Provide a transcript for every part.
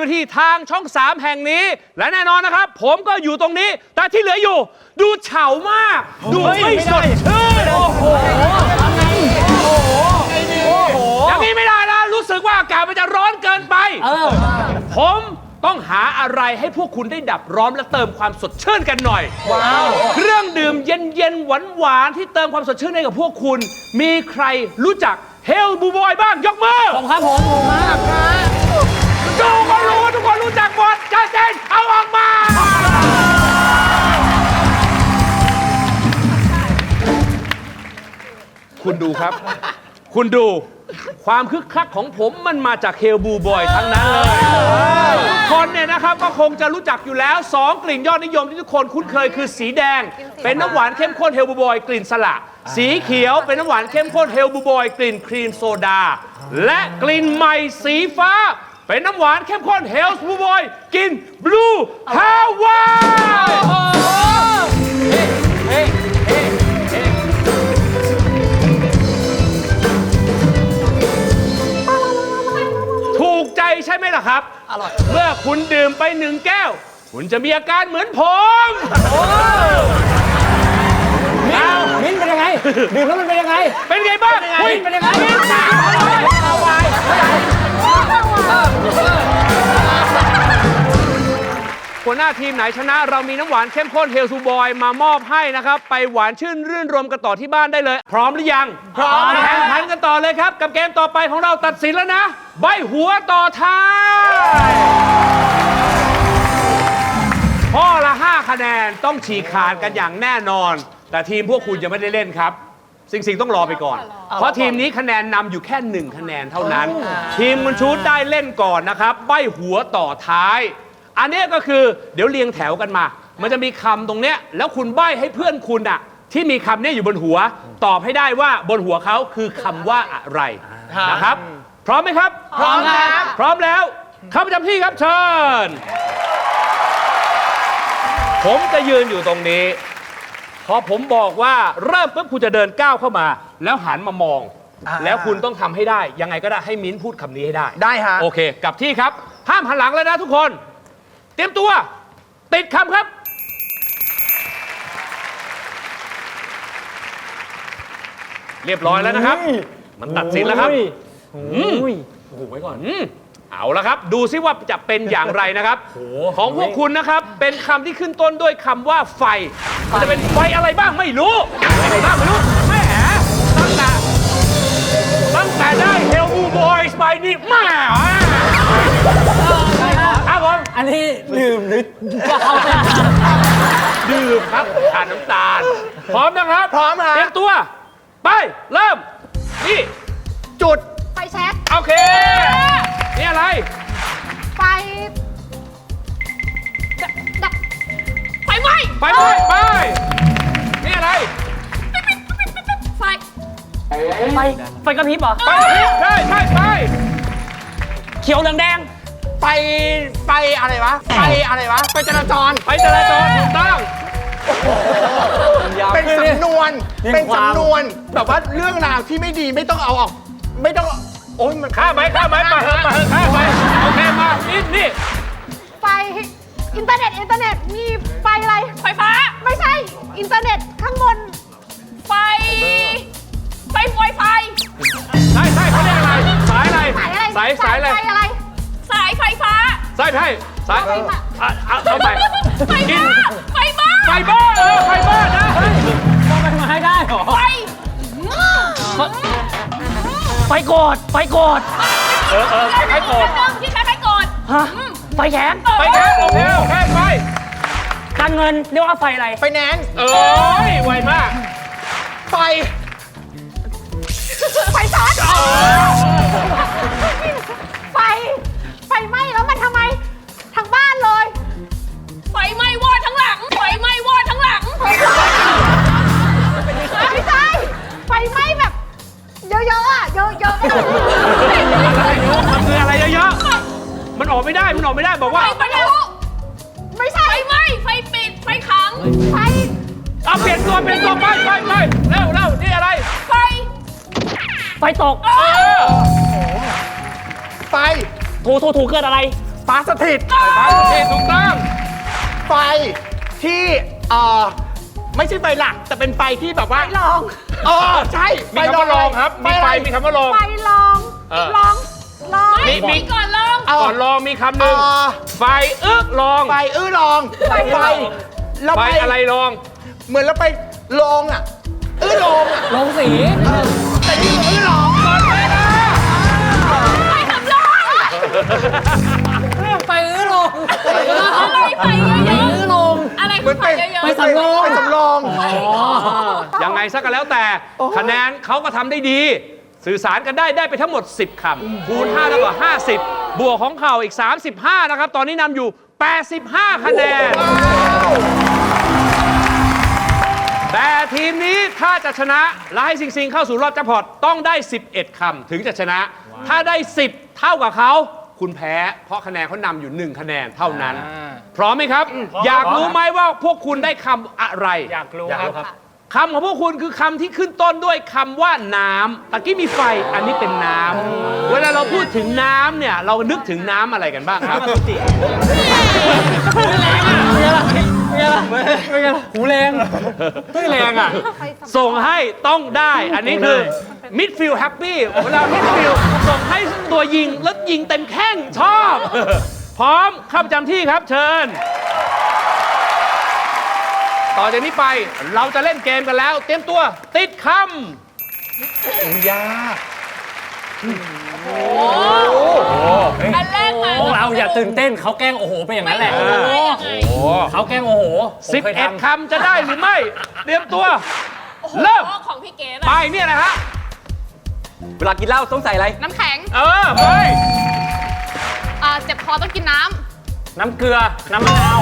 6โมง20นาทีทางช่อง 3 แห่งนี้ และแน่นอนนะครับ ผมก็อยู่ตรงนี้ แต่ที่เหลืออยู่ ดูเฉามาก ดูไม่สดชื่นโอ้โหอย่างนี้ไม่ได้นะรู้สึกว่าอากาศมันจะร้อนเกินไปผมต้องหาอะไรให้พวกคุณได้ดับร้อนและเติมความสดชื่นกันหน่อยเครื่องดื่มเย็นๆ หวานๆ ที่เติมความสดชื่นให้กับพวกคุณ มีใครรู้จักเฮลบูบอยบ้างยกมือผมครับผมผมมาก ดูก็รู้ทุกคนรู้จักหมดจ้าเจนเอาออกมา คุณดูครับ คุณดู ความคึกคักของผมมันมาจากเฮลบูบอยทั้งนั้นเลยทุกคนเนี่ยนะครับก็คงจะรู้จักอยู่แล้ว 2 กลิ่นยอดนิยมที่ทุกคนคุ้นเคยคือสีแดง เป็นน้ำหวานเข้มข้นเฮลบูบอย กลิ่นสละ สีเขียวเป็นน้ำหวานเข้มข้นเฮลบูบอย กลิ่นครีมโซดา และกลิ่นใหม่สีฟ้า เป็นน้ำหวานเข้มข้นเฮลบูบอยกลิ่นบลูฮาวายถูกใจใช่ไหมล่ะครับ อร่อย เมื่อคุณดื่มไปหนึ่งแก้ว คุณจะมีอาการเหมือนผมมิ้นเป็นยังไง ดื่มแล้วมันเป็นยังไง เป็นไงบ้างมิ้นเป็นยังไง หัวหน้าทีมไหนชนะ เรามีน้ำหวานเข้มข้นเฮลซูบอยมามอบให้นะครับ ไปหวานชื่นรื่นรมกันต่อที่บ้านได้เลย พร้อมหรือยัง พร้อมแข่งขันกันต่อเลยครับ กับเกมต่อไปของเราตัดสินแล้วนะ ใบหัวต่อท้ายข้อละ 5 คะแนนต้องฉีกขาดกันอย่างแน่นอน แต่ทีมพวกคุณยังไม่ได้เล่นครับ สิงสิงต้องรอไปก่อน เพราะทีมนี้คะแนนนำอยู่แค่หนึ่งคะแนนเท่านั้น ทีมมันชูดได้เล่นก่อนนะครับ ใบหัวต่อท้าย อันเนี้ยก็คือเดี๋ยวเรียงแถวกันมา มันจะมีคำตรงเนี้ยแล้วคุณใบให้เพื่อนคุณอะที่มีคำเนี้ยอยู่บนหัว ตอบให้ได้ว่าบนหัวเขาคือคำว่าอะไรนะครับ พร้อมไหมครับ พร้อมครับ พร้อมแล้วเข้าประจำที่ครับเชิญ ผมจะยืนอยู่ตรงนี้ พอผมบอกว่าเริ่มปุ๊บคุณจะเดินก้าวเข้ามา แล้วหันมามอง แล้วคุณต้องทำให้ได้ ยังไงก็ได้ให้มิ้นพูดคำนี้ให้ได้ ได้ฮะ โอเคกลับที่ครับ ห้ามหันหลังแล้วนะทุกคนเต รียมตัว ติดคำครับ เรียบร้อยแล้วนะครับ มันตัดสินแล้วครับอืมโอ้โหไว้ก่อน อืมเอาละครับ ดูซิว่าจะเป็นอย่างไรนะครับ ของพวกคุณนะครับ เป็นคำที่ขึ้นต้นด้วยคำว่าไฟมันจะเป็นไฟอะไรบ้างไม่รู้อะไรบ้างไม่รู้แหมตั้งแต่ตั้งแต่ได้เฮลบูบอยส์ไปนี่แหม่ครับผม อันนี้ดื่มหรือว่าเขาเนี่ยดื่มครับทานน้ำตาล พร้อมนะครับ พร้อมฮะเตรียมตัว ไป เริ่ม นี่ จุด ไฟแช็กโอเค นี่อะไร ไฟดับดับไฟไหม้ไปไปไปนี่อะไร ไฟ ไฟไฟกระพริบเหรอไปใช่ใช่ไปเขียวเหลืองแดง ไปไปอะไรวะ ไปอะไรวะ ไปจราจร ไปจราจรถูกต้อง เป็นสำนวนเรื่องเป็นความสำนวน แบบว่าเรื่องราวที่ไม่ดีไม่ต้องเอาออก ไม่ต้อง โอ้ยมันข้ามไหมข้ามไหมมาเถอะมาเถอะข้ามไปโอเคมานี่นี่ไฟอินเทอร์เน็ตอินเทอร์เน็ตมีไฟอะไร ไฟฟ้า ไม่ใช่ อินเทอร์เน็ตข้างบน ไฟ ไฟไวไฟใช่ใช่เขาเรียกอะไร สายอะไร สายอะไร สายสายอะไรไฟอะไร สายไฟฟ้าสายใช่สายไฟฟ้า อะอะเอาไปไฟกินบ้า ไฟบ้า ไฟบ้าเออไฟบ้านะมองไปมาให้ได้เหรอ ไฟไฟโกดไฟโกดเออเออใครโกรธที่ใช้ไฟโกดฮะ ไฟแข็งไปแค่โอเคโอเคไป การเงินเรียกว่าไฟอะไร ไปแนนซ์เอ้ยไวมาก ไฟ เอาเปลี่ยนตัวเปลี่ยนตัวไปไปไปเร็วเร็วนี่อะไร ไฟ ไฟตก เออไฟ ถูถูถูเกิดอะไร ฟ้าสถิตฟ้าสถิตถูกต้องไฟที่เอ่อไม่ใช่ไฟหลัก แต่เป็นไฟที่แบบว่าไฟลองเออใช่มีคำว่าลองครับ มีไฟไรมีคำว่าลอง ไฟลองเออ ลองลองมีมี ก่อนลอง ก่อนลองมีคำหนึ่งไฟอึกลอง ไฟอื้อลองไฟ เราไฟไปอะไรลอง เหมือนเราไปลองอะอื้อลองอะลงสีแต่นี่คืออื้อลองไฟสำรองเรื่องไปอื้อลงอะไรไฟเยอะอื้อลงๆอะไรเหมือนไฟไปเยอะไปสำรอง ไปสำรองยังไงซะก็แล้วแต่ คะแนนเขาก็ทำได้ดี สื่อสารกันได้ได้ไปทั้งหมด 10คำคูณ5แล้วก็50 บวกของเขาอีก 35 นะครับ ตอนนี้นำอยู่ 85 คะแนน แต่ทีมนี้ถ้าจะชนะ และให้ซิงซิงเข้าสู่รอบแจ็คพอตต้องได้ 11 คำถึงจะชนะ ถ้าได้ 10 เท่ากับเขา คุณแพ้ เพราะคะแนนเขานำอยู่ 1 คะแนนเท่านั้น พร้อมไหมครับ อยากรู้ไหมว่าพวกคุณได้คำอะไร อยากรู้ครับคำของพวกคุณคือคำที่ขึ้นต้นด้วยคำว่าน้ำตะกี้มีไฟอันนี้เป็นน้ำเวลาเราพูดถึงน้ำเนี่ย เรานึกถึงน้ำอะไรกันบ้างครับ หูแรงตื้อแรงอะ ส่งให้ต้องได้ อันนี้คือมิดฟิลแฮปปี้เวลามิดฟิลส่งให้ตัวยิง แล้วยิงเต็มแข้งชอบ พร้อมเข้าประจำที่ครับเชิญ ต่อจากนี้ไปเราจะเล่นเกมกันแล้ว เตรียมตัวติดค อันแรกมาพวกเราอย่าตื่นเต้นเขาแกล้งโอ้โหไปอย่างนั้นแหละเขาแกล้งโอ้โหผมเคยำทำ11คำจะได้หรือไม่ เตรียมตัว เริ่มของพี่เก๋ไปเนี่ยนะฮะเวลากินเหล้าต้องใส่อะไร น้ำแข็ง เออไปอ่าเจ็บคอต้องกินน้น้ำเกลือ น้ำมะนาว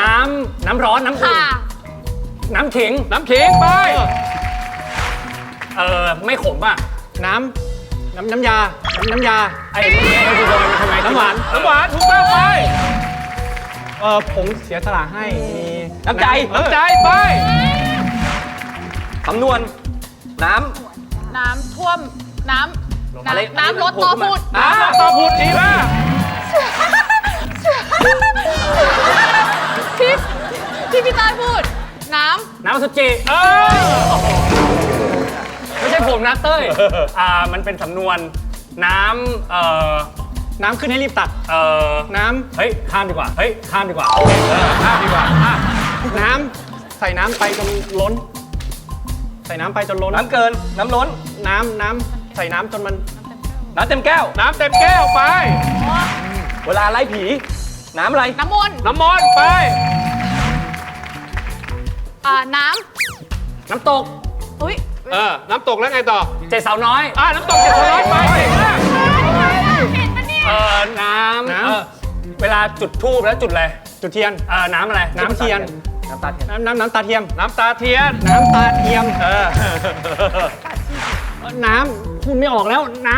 น้ำ น้ำร้อน น้ำำอุ่นค่ะน้ำขิง น้ำขิงไป เออไม่ขมอะ น้ำ น้ำน้ำยา น้ำน้ำยา ไอ้ไอ้ดูโดนทำไมน้ำหวาน น้ำหวานถูกต้องไปเออผมเสียสละให้ มีน้ำใจ น้ำใจไปสำนวน น้น้ำท่วมน้ำอะไรน้ำน้ำลดต่อพูดอ่าตอบผุดดีมากที่ที่พี่ต้อยพูด น้น้ำสุจิเออไม่ ใช่ผมนะเต้ยอ่ามันเป็นสำนวนน้ำเอ่อน้ำขึ้นให้รีบตัก เอ่อน้ำเฮ้ยข้ามดีกว่าเฮ้ยข้ามดีกว่าข้ามดีกว่าอะน้ำใส่น้ำไปจนล้น ใส่น้ำไปจนล้นำน้ำเกินน้ำล้น น้ำน้ำใส่น้ำจนมัน น้ำเต็มแก้ว น้ำเต็มแก้วไป เวลาไล่ผี น้ำอะไรำน้ำมนต์น้ำมนต์ไป อ่าน้น้ำตกำอุ้ย เออ น้ำตกแล้วไงต่อ เจ็ดสาวน้อย อ่าน้ำตกเจ็ดร้อยไปเก่งมากเห็นปะเนี่ยเอ่อน้ำน้ำ เอ่อเวลาจุดทูบแล้วจุดอะไรจุดเทียน เอ่อน้ำอะไรน้ำเทียน น้ำตาเทียนน้ำน้ำน้ำตาเทียม น้ำตาเทียน น้ำตาเทียม เออ น้ำพูดไม่ออกแล้ว น้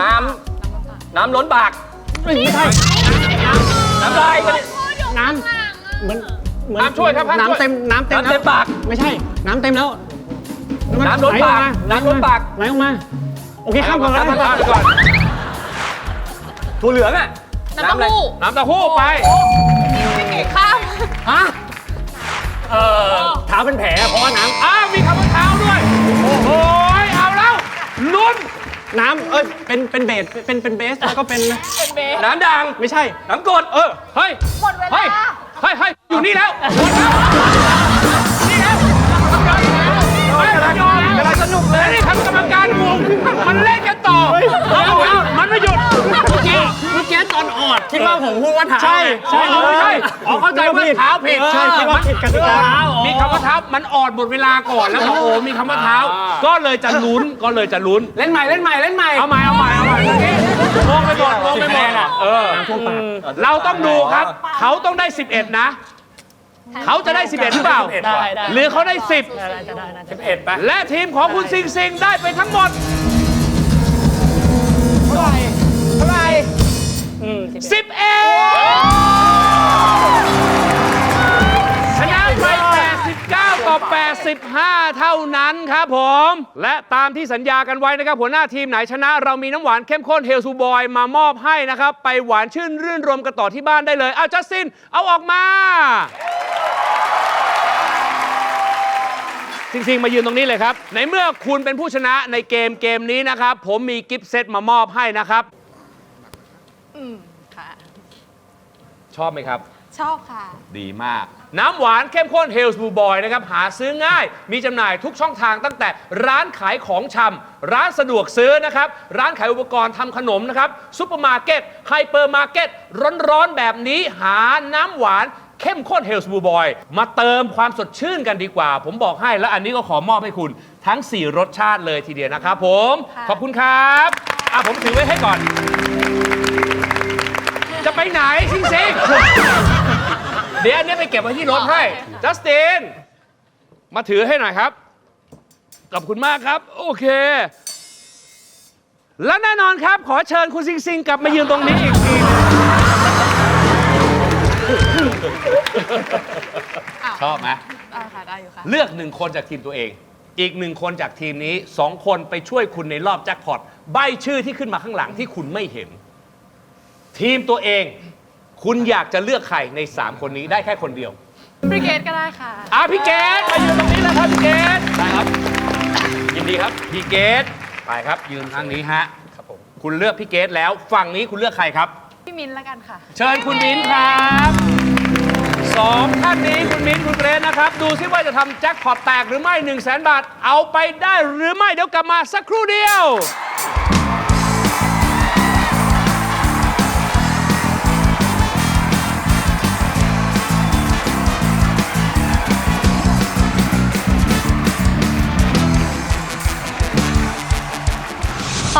น้ำน้ำล้นปากำไม่ใช่น้ำลายก็ได้ น้ำเหมือนเหมือนน้ำช่วยครับน้ำช่วย น้ำเต็มน้ำเต็มน้ำเต็มปาก ไม่ใช่ น้ำเต็มแล้ว น้ำล้นปากไหลออมน้ำล้นปาก ไหลออกมา โอเคข้ามก่อนข้ามแล้วข้ามไปก่อนถั่วเหลืองอะน้ำเต้าหู้น้ำเต้าหู้ไปพี่เก๋ข้ามฮะเอ่อเท้าเป็นแผลเพราะว่าน้อ้าวมีคำว่าเท้าด้วย โอ้โหเอาแล้วลุ้นำน้ำเอ้ยเป็นเป็นเบสเป็นเป็นเบสแล้วก็เป็นเป็นเบสน้ำด่างไม่ใช่น้ำกรดเออเฮ้ยหมดเวลาเฮ้ยเฮ้ยเฮ้ยอยู่นี่แล้วหมดแล้ว ว่าผมพูดว่าเท้าใช่ใช่ใช่อ๋อเข้าใจว่าเท้าผิดใช่คิดว่าผิดกติกามีคำว่าเท้ามันออดหมดเวลาก่อนแล้วพอโอ้มีคำว่าเท้า ก็เลยจะลุ้นก็เลยจะลุ้นเล่นใหม่เล่นใหม่เล่นใหม่เอาใหม่เอาใหม่เอาใหม่มอกี้งงไปหมดงงไปหมดเออเราต้องดูครับ เขาต้องได้ 11 นะเขาจะได้ 11 หรือเปล่าได้หรือเขาได้สิบเอ็ดไปและทีมของคุณซิงซิงได้ไปทั้งหมด อืม11ชนะไป89 ต่อ15เท่านั้นครับผม และตามที่สัญญากันไว้นะครับ หัวหน้าทีมไหนชนะ เรามีน้ำหวานเข้มข้นเฮลซูบอยมามอบให้นะครับ ไปหวานชื่นรื่นรมกันต่อที่บ้านได้เลยเอาจัสติน เอาออกมา จริงๆ มายืนตรงนี้เลยครับ ในเมื่อคุณเป็นผู้ชนะในเกมเกมนี้นะครับ ผมมีกิฟต์เซตมามอบให้นะครับ อืม ชอบไหมครับ ชอบค่ะ ดีมาก น้ำหวานเข้มข้น Hell's Blue Boy นะครับ หาซื้อง่าย มีจำหน่ายทุกช่องทางตั้งแต่ร้านขายของชำร้านสะดวกซื้อนะครับ ร้านขายอุปกรณ์ทำขนมนะครับซุปเปอร์มาร์เก็ตไฮเปอร์มาร์เก็ตร้อนๆ แบบนี้หาน้ำหวานเข้มข้น Hell's Blue Boy มาเติมความสดชื่นกันดีกว่า ผมบอกให้และอันนี้ก็ขอมอบให้คุณทั้ง 4 รสชาติเลยทีเดียวนะครับผม ค่ะ ขอบคุณครับ อะผมถือไว้ให้ก่อนจะ ไปไหนซิงซิงเดี๋ยวอันนี้ไปเก็บไว้ที่รถให้ จัสติน มาถือให้หน่อยครับ ขอบคุณมากครับ โอเค และแน่นอนครับ ขอเชิญคุณซิงซิงกลับมายืนตรงนี้อีกทีหนึ่งชอบไหมได้ค่ะ ได้อยู่ค่ะ เลือกหนึ่งคนจากทีมตัวเอง อีกหนึ่งคนจากทีมนี้สองคนไปช่วยคุณในรอบแจ็คพอตใบชื่อที่ขึ้นมาข้างหลังที่คุณไม่เห็น ทีมตัวเอง คุณอยากจะเลือกใครใน 3 คนนี้ได้แค่คนเดียวพี่เกดก็ได้ค่ะ อะพี่เกดมายืนตรงนี้เลยครับพี่เกดได้ครับ ยินดีครับ พี่เกดไปครับ ยืนทางนี้ฮะครับผมคุณเลือกพี่เกดแล้วฝั่งนี้คุณเลือกใครครับ พี่มินแล้วกันค่ะ เชิญคุณมิ้นครับสองท่านนี้คุณมิ้นคุณเกรซนะครับ ดูซิว่าจะทำแจ็คพอตแตกหรือไม่1 0 0 0 0แบาท เอาไปได้หรือไม่เดี๋ยวกลับมาสักครู่เดียว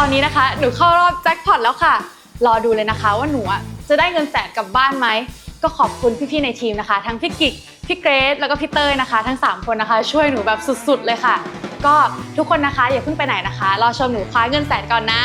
ตอนนี้นะคะ หนูเข้ารอบแจ็คพอตแล้วค่ะ รอดูเลยนะคะว่าหนูอะจะได้เงินแสนกลับบ้านไหม ก็ขอบคุณพี่ๆในทีมนะคะ ทั้งพี่กิกพี่เกรซแล้วก็พี่เต้ยนะคะ ทั้ง 3 คนนะคะ ช่วยหนูแบบสุดๆเลยค่ะ ก็ทุกคนนะคะอย่าเพิ่งไปไหนนะคะ รอชมหนูคว้าเงินแสนก่อนนะ